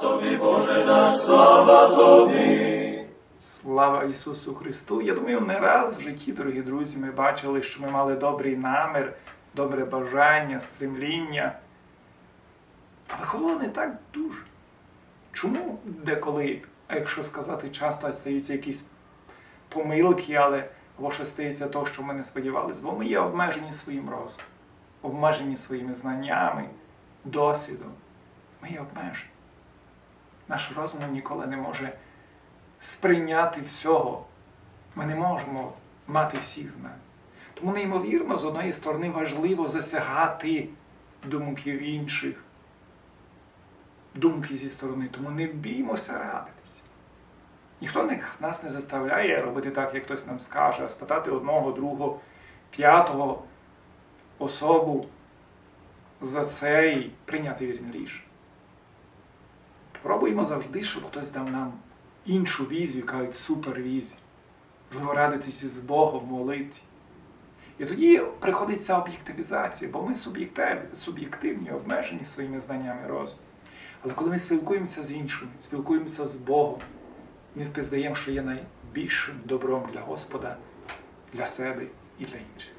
тобі, Боже наш, слава тобі. Слава Ісусу Христу! Я думаю, не раз в житті, дорогі друзі, ми бачили, що ми мали добрий намір, добре бажання, стремління. А виходило не так дуже. Чому деколи, якщо сказати часто, стаються якісь помилки, але або що стається то, що ми не сподівалися? Бо ми є обмежені своїм розумом, обмежені своїми знаннями, досвідом. Ми є обмежені. Наш розум ніколи не може сприйняти всього. Ми не можемо мати всіх знань. Тому неймовірно, з одної сторони, важливо засягати думків інших, думки зі сторони, тому не біймося радитися. Ніхто нас не заставляє робити так, як хтось нам скаже, а спитати одного, другого, п'ятого особу за це і прийняти вірне рішення. Пробуємо завжди, щоб хтось дав нам іншу візію, кажуть супервізію. Можливо, радитися з Богом, молити. І тоді приходить ця об'єктивізація, бо ми суб'єктив- суб'єктивні, обмежені своїми знаннями розуму. Але коли ми спілкуємося з іншими, спілкуємося з Богом, ми спізнаємо, що є найбільшим добром для Господа, для себе і для інших.